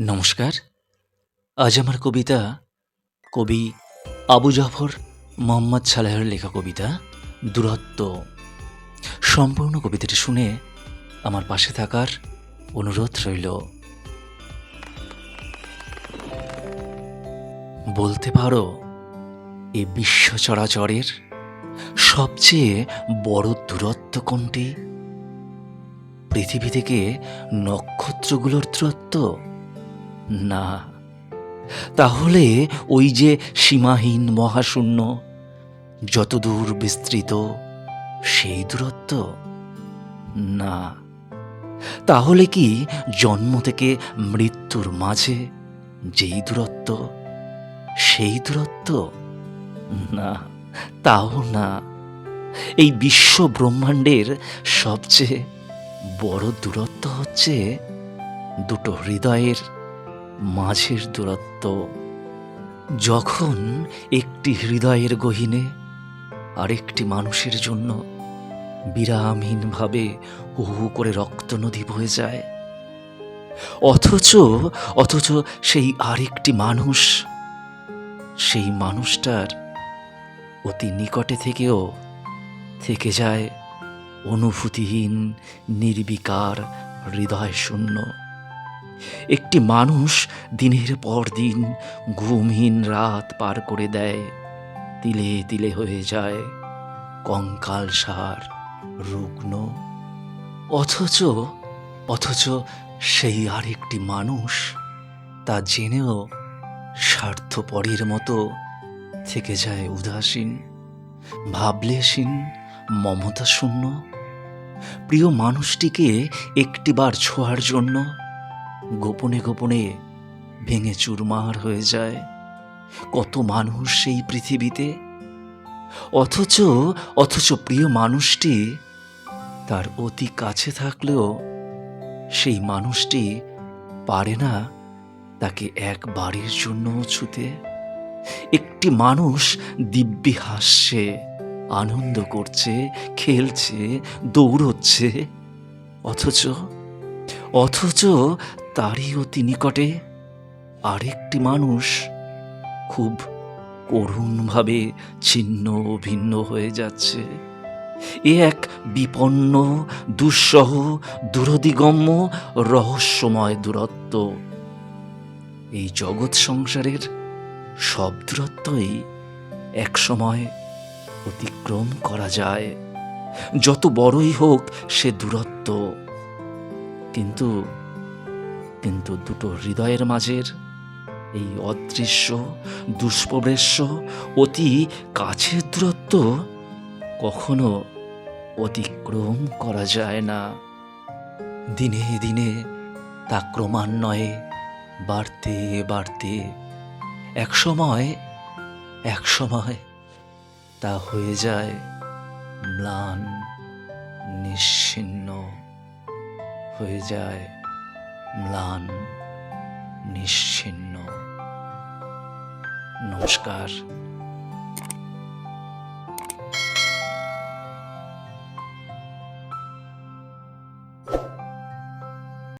নমস্কার। আজ আমার কবিতা কবি আবু জাফর মোহাম্মদ সালেহের লেখা কবিতা দূরত্ব। সম্পূর্ণ কবিতাটি শুনে আমার পাশে থাকার অনুরোধ রইল। বলতে পারো, এ বিশ্ব চরাচরের সবচেয়ে বড় দূরত্ব কোনটি? পৃথিবী থেকে নক্ষত্রগুলোর দূরত্ব? না। তাহলে ওই যে সীমাহীন মহাশূন্য, যতদূর বিস্তৃত, সেই দূরত্ব? না। তাহলে কি জন্ম থেকে মৃত্যুর মাঝে যেই দূরত্ব, সেই দূরত্ব? না, তাও না। এই বিশ্ব ব্রহ্মাণ্ডের সবচেয়ে বড় দূরত্ব হচ্ছে দুটো হৃদয়ের মাঝের দূরত্ব। যখন একটি হৃদয়ের গহীনে আরেকটি মানুষের জন্য বিরামহীনভাবে হু হু করে রক্ত নদী বয়ে যায়, অথচ অথচ সেই আরেকটি মানুষ, সেই মানুষটার অতি নিকটে থেকেও থেকে যায় অনুভূতিহীন, নির্বিকার হৃদয় শূন্য। একটি মানুষ দিনের পর দিন ঘুমহীন রাত পার করে দেয়, তিলে তিলে হয়ে যায় কঙ্কাল সার, রুগ্ন। অথচ অথচ সেই আরেকটি মানুষ তা জেনেও স্বার্থপরের মতো থেকে যায় উদাসীন। ভাবলেসীন মমতা শূন্য। প্রিয় মানুষটিকে একটিবার ছোঁয়ার জন্য গোপনে গোপনে ভেঙে চুরমার হয়ে যায়। কত মানুষ সেই পৃথিবীতে? অথচ অথচ প্রিয় মানুষটি তার অতি কাছে থাকলেও সেই মানুষটি পারে না তাকে একবারের জন্য ছুতে। একটি মানুষ দিব্যি হাসছে, আনন্দ করছে, খেলছে, দৌড়চ্ছে। অথচ অথচ তারই অতি নিকটে আরেকটি মানুষ খুব করুণভাবে ছিন্ন ভিন্ন হয়ে যাচ্ছে। এ এক বিপন্ন, দুঃসহ, দূরদিগম্য, রহস্যময় দূরত্ব। এই জগৎ সংসারের সব দূরত্বই একসময় অতিক্রম করা যায়। যত বড়ই হোক সে দূরত্ব। কিন্তু কিন্তু দুটো হৃদয়ের মাঝের এই অদৃশ্য, দুষ্প্রবেশ্য অতি কাছের দূরত্ব কখনো অতিক্রম করা যায় না। দিনে দিনে তা ক্রমান্বয়ে বাড়তে বাড়তে এক সময় এক সময় তা হয়ে যায় ম্লান, নিশ্চিন্ন হয়ে যায়। ম্লান নিশ্চিন্ন। নমস্কার।